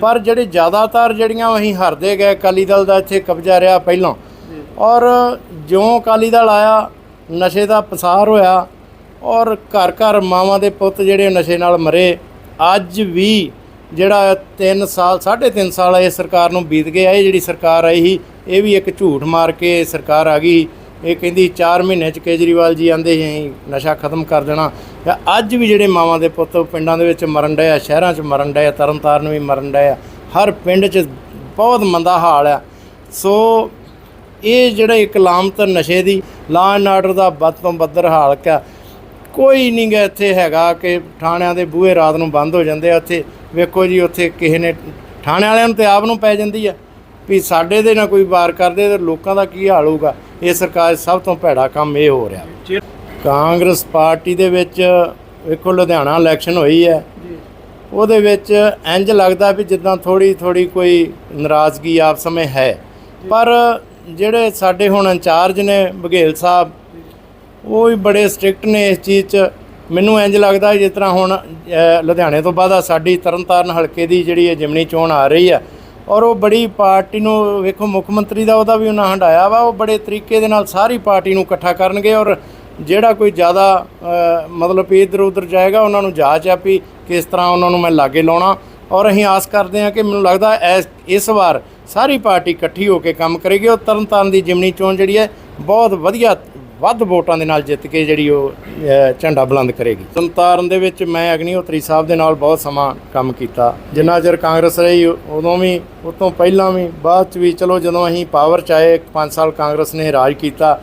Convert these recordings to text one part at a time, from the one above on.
ਪਰ ਜਿਹੜੇ ਜ਼ਿਆਦਾਤਰ ਜਿਹੜੀਆਂ ਅਸੀਂ ਹਰਦੇ ਗਏ, ਅਕਾਲੀ ਦਲ ਦਾ ਇੱਥੇ ਕਬਜ਼ਾ ਰਿਹਾ ਪਹਿਲਾਂ। ਔਰ ਜਿਉਂ ਅਕਾਲੀ ਦਲ ਆਇਆ, ਨਸ਼ੇ ਦਾ ਪਸਾਰ ਹੋਇਆ ਔਰ ਘਰ ਘਰ ਮਾਵਾਂ ਦੇ ਪੁੱਤ ਜਿਹੜੇ ਨਸ਼ੇ ਨਾਲ ਮਰੇ, ਅੱਜ ਵੀ ਜਿਹੜਾ 3 ਸਾਲ 3.5 ਸਾਲ ਇਹ ਸਰਕਾਰ ਨੂੰ ਬੀਤ ਗਿਆ, ਇਹ ਜਿਹੜੀ ਸਰਕਾਰ ਆਈ ਸੀ, ਇਹ ਵੀ ਇੱਕ ਝੂਠ ਮਾਰ ਕੇ ਸਰਕਾਰ ਆ ਗਈ। ਇਹ ਕਹਿੰਦੀ 4 ਮਹੀਨੇ ਚ ਕੇਜਰੀਵਾਲ ਜੀ ਆਂਦੇ ਸੀ, ਅਸੀਂ ਨਸ਼ਾ ਖਤਮ ਕਰ ਦੇਣਾ। ਤੇ ਅੱਜ ਵੀ ਜਿਹੜੇ ਮਾਵਾਂ ਦੇ ਪੁੱਤ ਪਿੰਡਾਂ ਦੇ ਵਿੱਚ ਮਰਨ ਡਏ ਆ, ਸ਼ਹਿਰਾਂ 'ਚ ਮਰਨ ਡਏ ਆ, ਤਰਨਤਾਰਨ ਵੀ ਮਰਨ ਡਏ ਆ, ਹਰ ਪਿੰਡ 'ਚ ਬਹੁਤ ਮੰਦਾ ਹਾਲ ਆ। ਸੋ ਇਹ ਜਿਹੜਾ ਇੱਕ ਲਾਮਤ ਨਸ਼ੇ ਦੀ ਲਾ ਐਂਡ ਆਰਡਰ ਦਾ ਵੱਧ ਤੋਂ ਬੱਦਰ ਹਾਲ ਆ। ਕੋਈ ਨਹੀਂ ਗਾ ਇੱਥੇ ਹੈਗਾ ਕਿ ਥਾਣਿਆਂ ਦੇ ਬੂਹੇ ਰਾਤ ਨੂੰ ਬੰਦ ਹੋ ਜਾਂਦੇ ਆ, ਉੱਥੇ ਵੇਖੋ ਜੀ, ਉੱਥੇ ਕਿਸੇ ਨੇ ਥਾਣੇ ਵਾਲਿਆਂ ਨੂੰ ਤੇ ਆਪ ਨੂੰ ਪੈ ਜਾਂਦੀ ਆ। ਵੀ ਸਾਡੇ ਦੇ ਨਾ ਕੋਈ ਵਾਰ ਕਰਦੇ ਤੇ ਲੋਕਾਂ ਦਾ ਕੀ ਹਾਲ ਹੋਊਗਾ? ਇਹ ਸਰਕਾਰ ਸਭ ਤੋਂ ਭੈੜਾ ਕੰਮ ਇਹ ਹੋ ਰਿਹਾ। ਕਾਂਗਰਸ ਪਾਰਟੀ ਦੇ ਵਿੱਚ ਵੇਖੋ ਲੁਧਿਆਣਾ ਇਲੈਕਸ਼ਨ ਹੋਈ ਹੈ। ਉਹਦੇ ਵਿੱਚ ਇੰਜ ਲੱਗਦਾ ਵੀ ਜਿੱਦਾਂ ਥੋੜੀ ਥੋੜੀ ਕੋਈ ਨਾਰਾਜ਼ਗੀ ਆਪ ਸਮੇਂ ਹੈ। ਪਰ ਜਿਹੜੇ ਸਾਡੇ ਹੁਣ ਇੰਚਾਰਜ ਨੇ ਬਘੇਲ ਸਾਹਿਬ ਉਹ ਵੀ ਬੜੇ ਸਟ੍ਰਿਕਟ ਨੇ ਇਸ ਚੀਜ਼ 'ਚ। ਮੈਨੂੰ ਇੰਜ ਲੱਗਦਾ ਜਿਸ ਤਰ੍ਹਾਂ ਹੁਣ ਲੁਧਿਆਣੇ ਤੋਂ ਬਾਅਦ ਸਾਡੀ ਤਰਨਤਾਰਨ ਹਲਕੇ ਦੀ ਜਿਹੜੀ ਇਹ ਜਿਮਣੀ ਚੋਣ ਆ ਰਹੀ ਆ ਔਰ ਉਹ ਬੜੀ ਪਾਰਟੀ ਨੂੰ ਵੇਖੋ, ਮੁੱਖ ਮੰਤਰੀ ਦਾ ਉਹਦਾ ਵੀ ਉਹਨਾਂ ਹੰਡਾਇਆ ਵਾ, ਉਹ ਬੜੇ ਤਰੀਕੇ ਦੇ ਨਾਲ ਸਾਰੀ ਪਾਰਟੀ ਨੂੰ ਇਕੱਠਾ ਕਰਨਗੇ ਔਰ ਜਿਹੜਾ ਕੋਈ ਜ਼ਿਆਦਾ ਮਤਲਬ ਵੀ ਇੱਧਰ ਉੱਧਰ ਜਾਏਗਾ, ਉਹਨਾਂ ਨੂੰ ਜਾਂਚ ਆ ਵੀ ਕਿਸ ਤਰ੍ਹਾਂ ਉਹਨਾਂ ਨੂੰ ਮੈਂ ਲਾਗੇ ਲਾਉਣਾ। ਔਰ ਅਸੀਂ ਆਸ ਕਰਦੇ ਹਾਂ ਕਿ ਮੈਨੂੰ ਲੱਗਦਾ ਇਸ ਇਸ ਵਾਰ ਸਾਰੀ ਪਾਰਟੀ ਇਕੱਠੀ ਹੋ ਕੇ ਕੰਮ ਕਰੇਗੀ ਔਰ ਤਰਨਤਾਰਨ ਦੀ ਜਿਮਨੀ ਚੋਣ ਜਿਹੜੀ ਹੈ, ਬਹੁਤ ਵਧੀਆ ਵੱਧ ਵੋਟਾਂ ਦੇ ਨਾਲ ਜਿੱਤ ਕੇ ਜਿਹੜੀ ਉਹ ਝੰਡਾ ਬੁਲੰਦ ਕਰੇਗੀ। ਤਰਨਤਾਰਨ ਦੇ ਵਿੱਚ ਮੈਂ ਅਗਨੀਹੋਤਰੀ ਸਾਹਿਬ ਦੇ ਨਾਲ ਬਹੁਤ ਸਮਾਂ ਕੰਮ ਕੀਤਾ। ਜਿੰਨਾ ਚਿਰ ਕਾਂਗਰਸ ਰਹੀ, ਉਦੋਂ ਵੀ ਉਸ ਤੋਂ ਪਹਿਲਾਂ ਵੀ, ਬਾਅਦ ਚ ਵੀ ਚਲੋ ਜਦੋਂ ਅਸੀਂ ਪਾਵਰ ਚ ਆਏ 5 ਸਾਲ ਕਾਂਗਰਸ ਨੇ ਰਾਜ ਕੀਤਾ,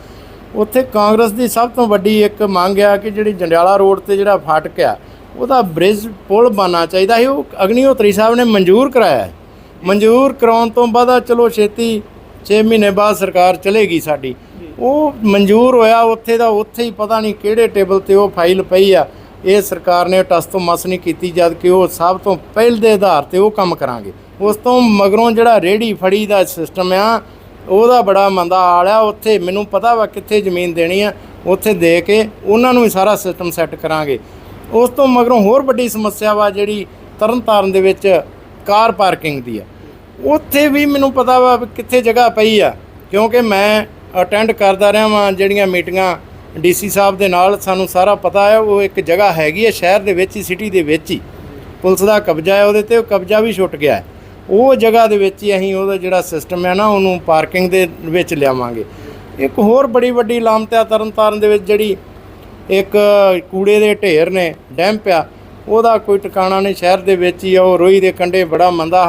ਉੱਥੇ ਕਾਂਗਰਸ ਦੀ ਸਭ ਤੋਂ ਵੱਡੀ ਇੱਕ ਮੰਗ ਆ ਕਿ ਜਿਹੜੀ ਜੰਡਿਆਲਾ ਰੋਡ ਤੇ ਜਿਹੜਾ ਫਾਟਕ ਆ, ਉਹਦਾ ਬ੍ਰਿਜ ਪੁਲ ਬਣਨਾ ਚਾਹੀਦਾ ਸੀ, ਉਹ ਅਗਨੀਹੋਤਰੀ ਸਾਹਿਬ ਨੇ ਮਨਜ਼ੂਰ ਕਰਾਇਆ ਮਨਜ਼ੂਰ ਕਰਾਉਣ ਤੋਂ ਬਾਅਦ ਚਲੋ ਛੇਤੀ 6 ਮਹੀਨੇ ਬਾਅਦ ਸਰਕਾਰ ਚਲੇਗੀ ਸਾਡੀ। ਉਹ ਮਨਜ਼ੂਰ ਹੋਇਆ, ਉੱਥੇ ਦਾ ਉੱਥੇ ਹੀ ਪਤਾ ਨਹੀਂ ਕਿਹੜੇ ਟੇਬਲ ਤੇ ਉਹ ਫਾਈਲ ਪਈ ਆ। ਇਹ ਸਰਕਾਰ ਨੇ ਟਸ ਤੋਂ ਮਸ ਨਹੀਂ ਕੀਤੀ, ਜਦ ਕਿ ਉਹ ਸਭ ਤੋਂ ਪਹਿਲ ਦੇ ਆਧਾਰ ਤੇ ਉਹ ਕੰਮ ਕਰਾਂਗੇ। ਉਸ ਤੋਂ ਮਗਰੋਂ ਜਿਹੜਾ ਰੇੜੀ ਫੜੀ ਦਾ ਸਿਸਟਮ ਆ, ਉਹਦਾ ਬੜਾ ਮੰਦਾ ਹਾਲ ਆ। ਉੱਥੇ ਮੈਨੂੰ ਪਤਾ ਵਾ ਕਿੱਥੇ ਜ਼ਮੀਨ ਦੇਣੀ ਆ, ਉੱਥੇ ਦੇ ਕੇ ਉਹਨਾਂ ਨੂੰ ਹੀ ਸਾਰਾ ਸਿਸਟਮ ਸੈੱਟ ਕਰਾਂਗੇ। ਉਸ ਤੋਂ ਮਗਰੋਂ ਹੋਰ ਵੱਡੀ ਸਮੱਸਿਆ ਵਾ ਜਿਹੜੀ ਤਰਨਤਾਰਨ ਦੇ ਵਿੱਚ ਕਾਰ ਪਾਰਕਿੰਗ ਦੀ ਆ। ਉੱਥੇ ਵੀ ਮੈਨੂੰ ਪਤਾ ਵਾ ਕਿੱਥੇ ਜਗ੍ਹਾ ਪਈ ਆ, ਕਿਉਂਕਿ ਮੈਂ ਅਟੈਂਡ ਕਰਦਾ ਰਿਹਾ ਵਾਂ, ਜਿਹੜੀਆਂ ਮੀਟਿੰਗਾਂ ਡੀਸੀ ਸਾਹਿਬ ਦੇ ਨਾਲ ਸਾਨੂੰ ਸਾਰਾ ਪਤਾ ਹੈ, ਉਹ ਇੱਕ ਜਗ੍ਹਾ ਹੈਗੀ ਹੈ, ਸ਼ਹਿਰ ਦੇ ਵਿੱਚ ਹੀ, ਸਿਟੀ ਦੇ ਵਿੱਚ ਹੀ। ਪੁਲਿਸ ਦਾ ਕਬਜ਼ਾ ਹੈ ਉਹਦੇ ਤੇ, ਉਹ ਕਬਜ਼ਾ ਵੀ ਛੁੱਟ ਗਿਆ ਉਹ ਜਗ੍ਹਾ ਦੇ ਵਿੱਚ ਹੀ ਅਸੀਂ ਉਹਦਾ ਜਿਹੜਾ ਸਿਸਟਮ ਹੈ ਨਾ, ਉਹਨੂੰ ਪਾਰਕਿੰਗ ਦੇ ਵਿੱਚ ਲਿਆਵਾਂਗੇ। ਇੱਕ ਹੋਰ ਬੜੀ ਵੱਡੀ ਲਾਮਤ ਆ ਤਰਨਤਾਰਨ ਦੇ ਵਿੱਚ ਜਿਹੜੀ ਇੱਕ ਕੂੜੇ ਦੇ ਢੇਰ ਨੇ ਡੈਂਪ ਆ ਉਹਦਾ ਕੋਈ ਟਿਕਾਣਾ ਨਹੀਂ, ਸ਼ਹਿਰ ਦੇ ਵਿੱਚ ਹੀ ਉਹ ਰੋਈ ਦੇ ਕੰਢੇ ਬੜਾ ਮੰਦਾ